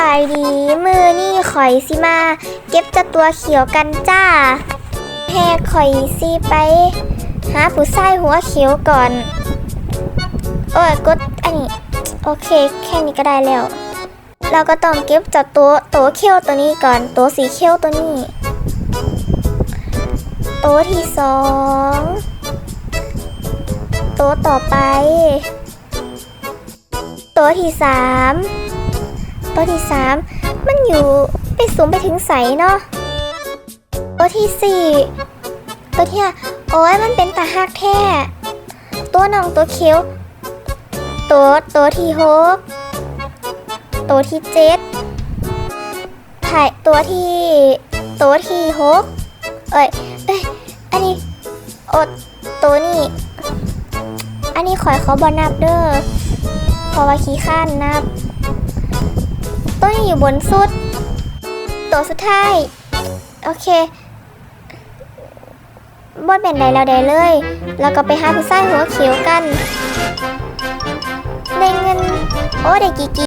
บายดี มือนี่ข่อยสิมา เก็บเจะตัวเขียวกันจ้าแพ้ข่อยสิไป หาผู้ชายหัวเขียวก่อน โอ้ยกดอันนี้ โอเค แค่นี้ก็ได้แล้ว เราก็ต้องเก็บเจากตัวตัวเขียวตัวนี้ก่อน ตัวสีเขียวตัวนี้ ตัวที่สองตัวต่อไป ตัวที่สาม ตัวที่สามมันอยู่ไปสูงไปถึงใสเนาะตัวที่สี่ตัวที่ห้าโอ้ยมันเป็นตาหักแท้ตัวน้องตัวเขียวตัวตัวที่หกตัวที่เจ็ดถ่ายตัวที่ตัวที่หกเอ้ยเอ้ยอันนี้อดตัวนี้อันนี้ขอยเขาบอนับเด้อพราะว่าขี้ข้านนับ ตัวนี้อยู่บนสุด ตัวสุดท้าย โอเคบ่เป็นใดแล้วใดเลย แล้วก็ไปหาผู้ชายหัวเขียวกัน ได้เงิน โอ้ได้กี่กี